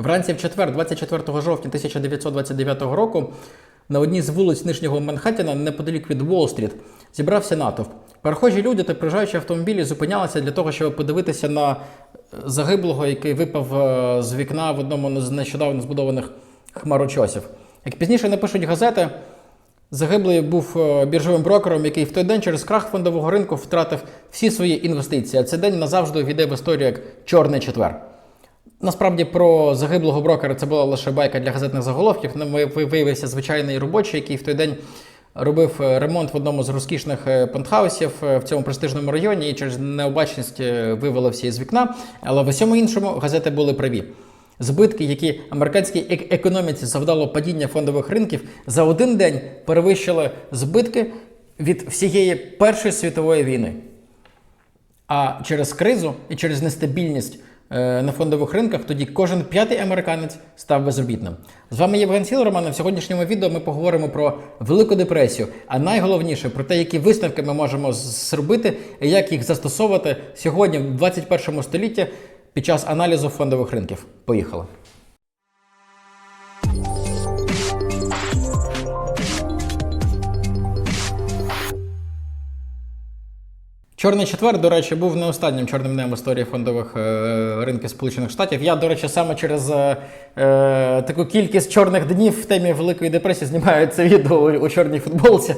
Вранці в четвер, 24 жовтня 1929 року, на одній з вулиць Нижнього Манхеттена, неподалік від Уолл-стріт, зібрався натовп. Перехожі люди та приїжджаючі автомобілі зупинялися для того, щоб подивитися на е, загиблого, який випав е, з вікна в одному з нещодавно збудованих хмарочосів. Як пізніше напишуть газети, Загиблий був е, біржовим брокером, який в той день через крах фондового ринку втратив всі свої інвестиції. А цей день назавжди війде в історію як Чорний четвер. Насправді про загиблого брокера це була лише байка для газетних заголовків. Ну, ви- ви- Виявився звичайний робочий, який в той день робив е, ремонт в одному з розкішних е, пентхаусів е, в цьому престижному районі і через необачність е, вивалився із вікна. Але в усьому іншому газети були праві. Збитки, які американській ек- економіці завдало падіння фондових ринків, за один день перевищили збитки від всієї Першої світової війни. А через кризу і через нестабільність е, на фондових ринках тоді кожен п'ятий американець став безробітним. З вами Євген Сіл, Роман. В сьогоднішньому відео ми поговоримо про Велику депресію, а найголовніше про те, які висновки ми можемо зробити і як їх застосовувати сьогодні, в 21 столітті, під час аналізу фондових ринків. Поїхали. Чорний четвер, до речі, був не останнім чорним днем в історії фондових е, ринків Сполучених Штатів. Я, до речі, саме через е, е, таку кількість чорних днів в темі Великої депресії знімаю це відео у, чорній футболці,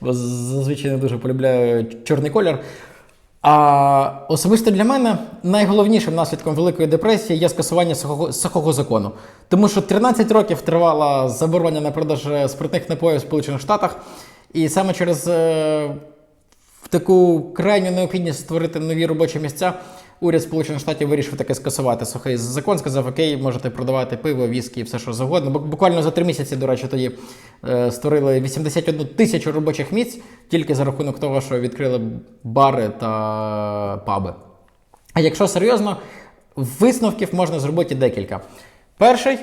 бо зазвичай не дуже полюбляю чорний колір. А особисто для мене найголовнішим наслідком Великої депресії є скасування сухого, сухого закону. Тому що 13 років тривала заборона на продаж е, спиртних напоїв в Сполучених Штатах, і саме через. Таку крайню необхідність створити нові робочі місця. Уряд Сполучених Штатів вирішив таки скасувати сухий закон. Сказав, окей, можете продавати пиво, віскі і все, що завгодно. Бу- Буквально за три місяці, до речі, тоді е, створили 81 тисячу робочих місць тільки за рахунок того, що відкрили бари та паби. А якщо серйозно, висновків можна зробити декілька. Перший,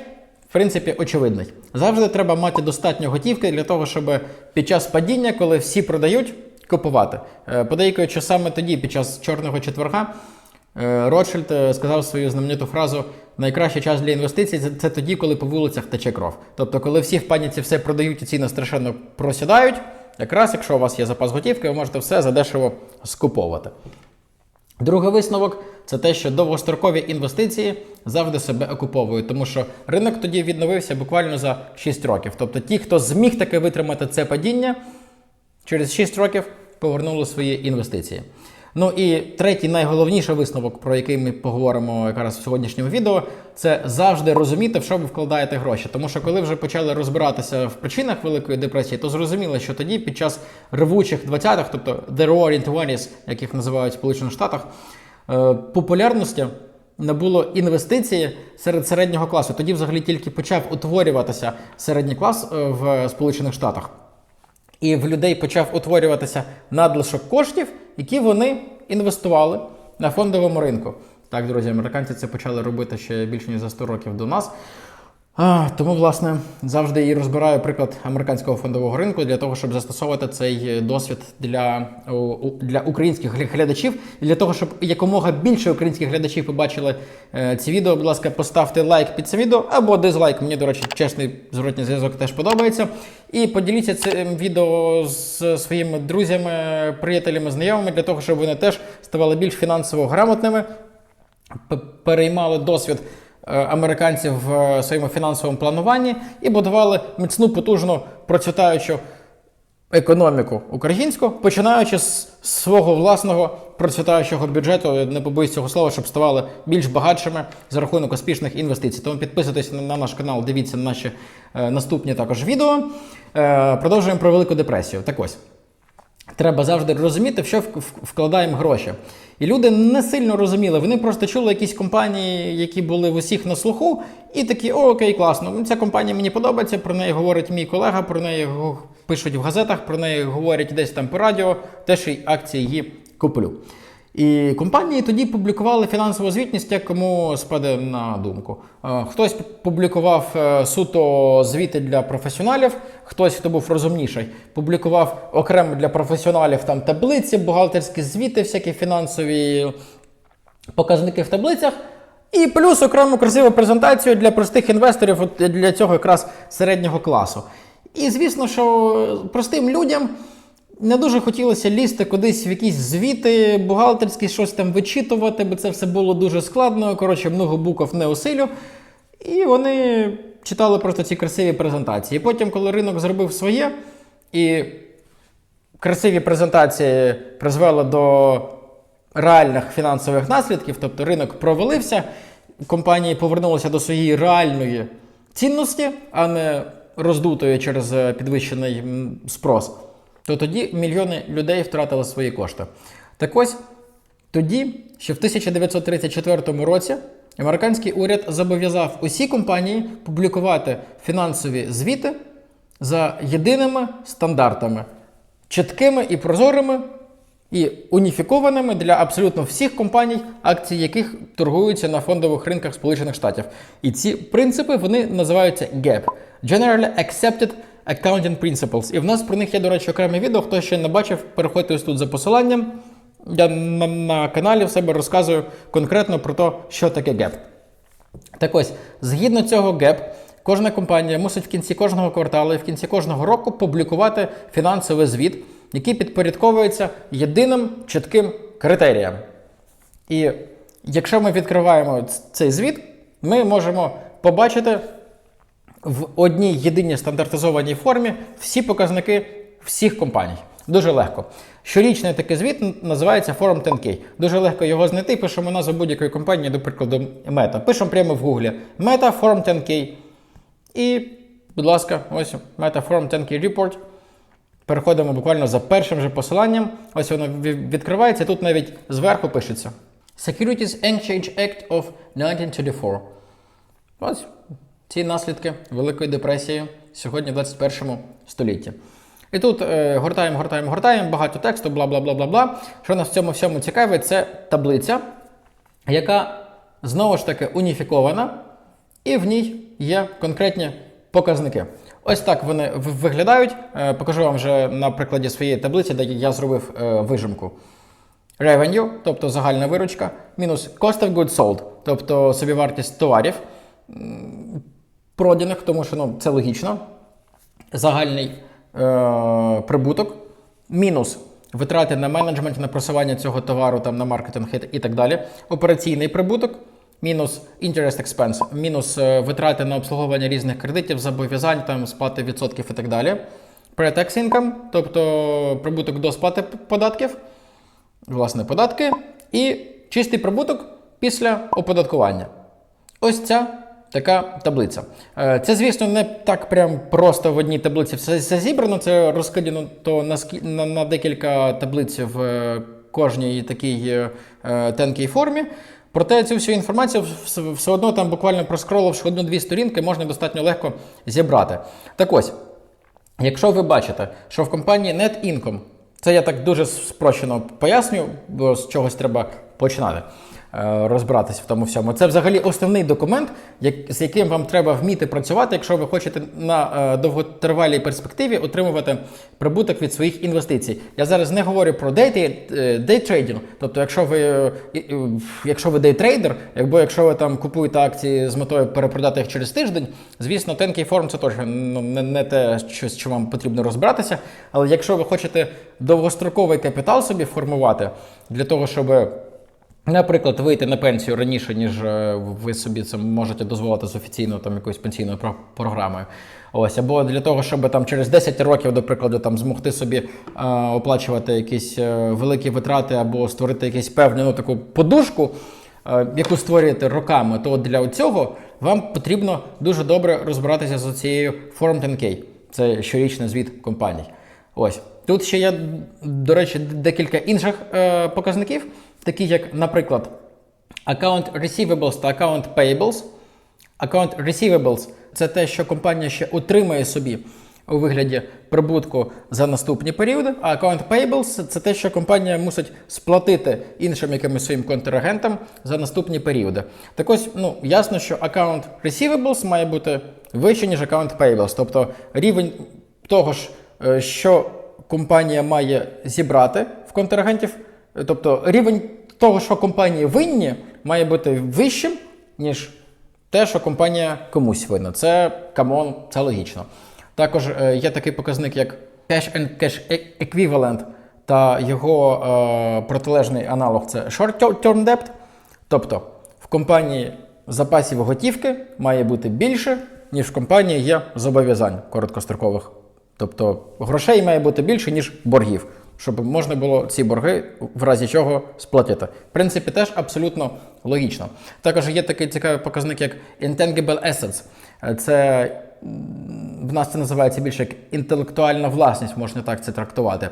в принципі, очевидний. Завжди треба мати достатньо готівки для того, щоб під час падіння, коли всі продають, купувати. Е, Подейкуючи саме тоді, під час чорного четверга, е, Ротшильд е, сказав свою знамениту фразу: найкращий час для інвестицій це тоді, коли по вулицях тече кров. Тобто, коли всі в паніці все продають і ціни страшенно просідають, якраз якщо у вас є запас готівки, ви можете все задешево скуповувати. Другий висновок це те, що довгострокові інвестиції завжди себе окуповують, тому що ринок тоді відновився буквально за 6 років. Тобто ті, хто зміг таки витримати це падіння, через 6 років повернули свої інвестиції. Ну і третій найголовніший висновок, про який ми поговоримо якраз в сьогоднішньому відео, це завжди розуміти, в що ви вкладаєте гроші. Тому що коли вже почали розбиратися в причинах Великої депресії, то зрозуміло, що тоді, під час ревучих 20-х, тобто The Roaring Twenties, їх називають в Сполучених Штатах, е, популярності набуло інвестиції серед середнього класу. Тоді взагалі тільки почав утворюватися середній клас е, в Сполучених Штатах. І в людей почав утворюватися надлишок коштів, які вони інвестували на фондовому ринку. Так, друзі, американці це почали робити ще більше ніж за 100 років до нас. Тому, власне, завжди і розбираю приклад американського фондового ринку для того, щоб застосовувати цей досвід для, для українських глядачів. І для того, щоб якомога більше українських глядачів побачили е, ці відео, будь ласка, поставте лайк під цим відео або дизлайк. Мені, до речі, чесний зворотній зв'язок теж подобається. І поділіться цим відео з своїми друзями, приятелями, знайомими для того, щоб вони теж ставали більш фінансово грамотними, переймали досвід американців в е, своєму фінансовому плануванні і будували міцну, потужну, процвітаючу економіку українську, починаючи з свого власного процвітаючого бюджету, не побоюсь цього слова, щоб ставали більш багатшими за рахунок успішних інвестицій. Тому підписуйтесь на, на наш канал, дивіться наші е, наступні також відео. Е, продовжуємо про Велику депресію. Так ось. Треба завжди розуміти, в що вкладаємо гроші. І люди не сильно розуміли. Вони просто чули якісь компанії, які були в усіх на слуху, і такі, о, окей, класно. Ця компанія мені подобається, про неї говорить мій колега, про неї пишуть в газетах, про неї говорять десь там по радіо, теж і акції її куплю. І компанії тоді публікували фінансову звітність, як кому спаде на думку. Е, Хтось публікував е, суто звіти для професіоналів, хтось, хто був розумніший, публікував окремо для професіоналів там таблиці, бухгалтерські звіти, всякі фінансові показники в таблицях. І плюс окрему красиву презентацію для простих інвесторів, для цього якраз середнього класу. І звісно, що простим людям не дуже хотілося лізти кудись в якісь звіти, бухгалтерські щось там вичитувати, бо це все було дуже складно. Коротше, много букв не осилю. І вони читали просто ці красиві презентації. Потім, коли ринок зробив своє, і красиві презентації призвели до реальних фінансових наслідків, тобто ринок провалився, компанії повернулися до своєї реальної цінності, а не роздутої через е, підвищений спрос, то тоді мільйони людей втратили свої кошти. Так ось тоді, ще в 1934 році, американський уряд зобов'язав усі компанії публікувати фінансові звіти за єдиними стандартами, чіткими і прозорими, і уніфікованими для абсолютно всіх компаній, акції яких торгуються на фондових ринках Сполучених Штатів. І ці принципи вони називаються GAP – Generally Accepted Accounting Principles. І в нас про них є, до речі, окреме відео. Хто ще не бачив, переходьте ось тут за посиланням. Я на, на каналі в себе розказую конкретно про те, що таке GAP. Так ось, згідно цього ГЕП, кожна компанія мусить в кінці кожного кварталу і в кінці кожного року публікувати фінансовий звіт, який підпорядковується єдиним чітким критеріям. І якщо ми відкриваємо цей звіт, ми можемо побачити в одній єдиній стандартизованій формі всі показники всіх компаній. Дуже легко. Щорічний такий звіт називається Forum 10K. Дуже легко його знайти. Пишемо назву будь-якої компанії, до прикладу, Meta. Пишемо прямо в Гуглі Meta Forum 10K. І, будь ласка, ось Meta Forum 10K Report. Переходимо буквально за першим же посиланням. Ось воно ві- відкривається. Тут навіть зверху пишеться Securities Exchange Act of 1924. Ось ці наслідки Великої депресії сьогодні в 21 столітті. І тут е, гортаємо, гортаємо, гортаємо, багато тексту, бла бла бла бла бла. Що нас в цьому всьому цікавить, це таблиця, яка знову ж таки уніфікована, і в ній є конкретні показники. Ось так вони виглядають. Е, покажу вам вже на прикладі своєї таблиці, де я зробив е, вижимку. Revenue, тобто загальна виручка, мінус cost of goods sold, тобто собівартість товарів м, тому що ну, це логічно. Загальний е- прибуток, мінус витрати на менеджмент, на просування цього товару, там, на маркетинг і так далі. Операційний прибуток, мінус interest expense, мінус е, витрати на обслуговування різних кредитів, зобов'язань, там, сплати відсотків і так далі. Pre-tax income, тобто прибуток до сплати податків власне, податки і чистий прибуток після оподаткування. Ось ця така таблиця. Е, Це, звісно, не так прям просто в одній таблиці все, зібрано. Це розкидано то на, на, на декілька таблиць в е, кожній такій е, тонкій формі. Проте цю всю інформацію все одно там буквально проскроливши одну-дві сторінки, можна достатньо легко зібрати. Так ось, Якщо ви бачите, що в компанії Net Income, це я так дуже спрощено пояснюю, бо з чогось треба починати е, розбиратися в тому всьому. Це взагалі основний документ, як, з яким вам треба вміти працювати, якщо ви хочете на е, довготривалій перспективі отримувати прибуток від своїх інвестицій. Я зараз не говорю про дейтрейдинг, тобто, якщо ви, е, якщо ви дейтрейдер, або якщо ви там купуєте акції з метою перепродати їх через тиждень, звісно, тенкий форм це точно ну, не, не те, що, що вам потрібно розбиратися. Але якщо ви хочете довгостроковий капітал собі формувати для того, щоб. Наприклад, вийти на пенсію раніше, ніж е, ви собі це можете дозволити з офіційною там якоюсь пенсійною про- програмою. Ось, або для того, щоб там через 10 років, до прикладу, там змогти собі е, оплачувати якісь е, великі витрати або створити якусь певну ну, таку подушку, е, яку створюєте роками, то для цього вам потрібно дуже добре розбиратися з цією Form 10K. Це щорічний звіт компаній. Ось тут ще є, до речі, декілька інших е, показників, такі як, наприклад, Account Receivables та Account Payables. Account Receivables – це те, що компанія ще утримує собі у вигляді прибутку за наступні періоди. А Account Payables – це те, що компанія мусить сплатити іншим якимось своїм контрагентам за наступні періоди. Так ось, ну, ясно, що Account Receivables має бути вище, ніж Account Payables. Тобто рівень того ж, е, що компанія має зібрати в контрагентів, тобто рівень того, що компанії винні, має бути вищим, ніж те, що компанія комусь винна. Це камон, це логічно. Також е, є такий показник, як Cash and Cash E- Equivalent та його е, протилежний аналог це Short-Term Debt. Тобто в компанії запасів готівки має бути більше, ніж в компанії є зобов'язань короткострокових. Тобто грошей має бути більше, ніж боргів, щоб можна було ці борги в разі чого сплатити. В принципі, теж абсолютно логічно. Також є такий цікавий показник, як Intangible Assets. Е, Це в нас це називається більше як інтелектуальна власність, можна так це трактувати.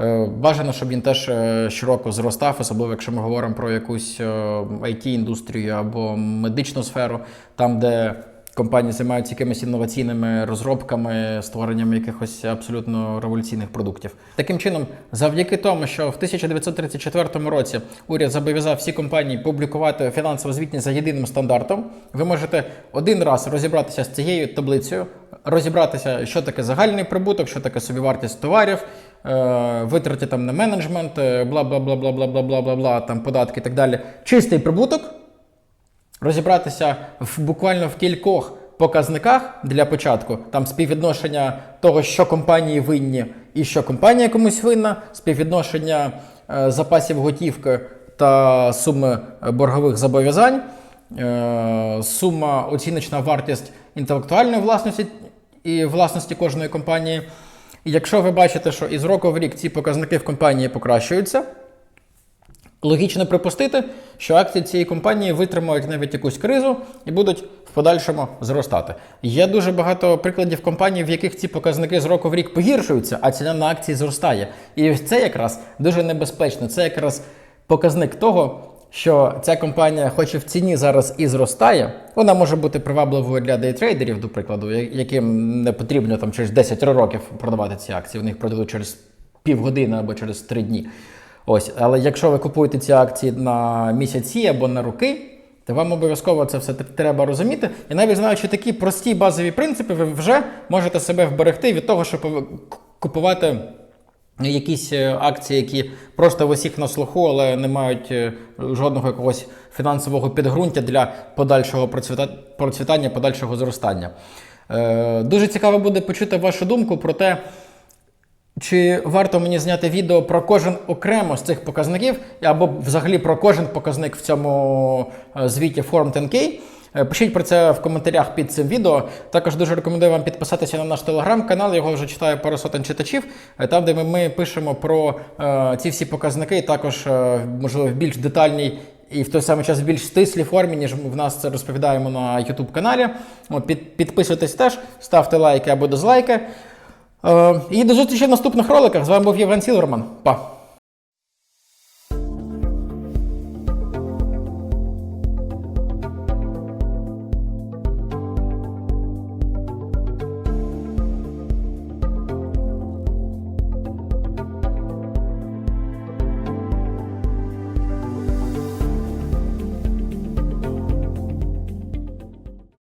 Е, Бажано, щоб він теж е, щороку зростав, особливо якщо ми говоримо про якусь it індустрію або медичну сферу, там, де компанії займаються якимись інноваційними розробками, створенням якихось абсолютно революційних продуктів. Таким чином, завдяки тому, що в 1934 році уряд зобов'язав всі компанії публікувати фінансову звітність за єдиним стандартом, ви можете один раз розібратися з цією таблицею, розібратися, що таке загальний прибуток, що таке собівартість товарів, е, витрати там на менеджмент, е, бла бла бла бла бла бла бла бла бла там податки і так далі. Чистий прибуток розібратися в буквально в кількох показниках для початку, там співвідношення того, що компанії винні, і що компанія комусь винна, співвідношення е, запасів готівки та суми боргових зобов'язань, е, сума оціночна вартість інтелектуальної власності і власності кожної компанії. Якщо ви бачите, що із року в рік ці показники в компанії покращуються, Логічно припустити, що акції цієї компанії витримають навіть якусь кризу і будуть в подальшому зростати. Є дуже багато прикладів компаній, в яких ці показники з року в рік погіршуються, а ціна на акції зростає. І це якраз дуже небезпечно. Це якраз показник того, що ця компанія, хоч і в ціні зараз і зростає, вона може бути привабливою для дейтрейдерів, до прикладу, яким не потрібно там через 10 років продавати ці акції. Вони їх продадуть через півгодини або через 3 дні. Ось, але якщо ви купуєте ці акції на місяці або на роки, то вам обов'язково це все треба розуміти. І навіть знаючи такі прості базові принципи, ви вже можете себе вберегти від того, щоб купувати якісь е, акції, які просто в усіх на слуху, але не мають е, жодного якогось фінансового підґрунтя для подальшого процвіта- процвітання, подальшого зростання. Е, Дуже цікаво буде почути вашу думку про те, чи варто мені зняти відео про кожен окремо з цих показників, або взагалі про кожен показник в цьому е, звіті Form 10K? Е, Пишіть про це в коментарях під цим відео. Також дуже рекомендую вам підписатися на наш телеграм-канал, його вже читає пару сотень читачів. е, Там, де ми, ми пишемо про е, ці всі показники, також, е, можливо, в більш детальній і в той самий час в більш стислій формі, ніж в нас це розповідаємо на YouTube каналі. Під, підписуйтесь теж, ставте лайки або дизлайки. Е, І до зустрічі в наступних роликах. З вами був Євген Сілверман. Па!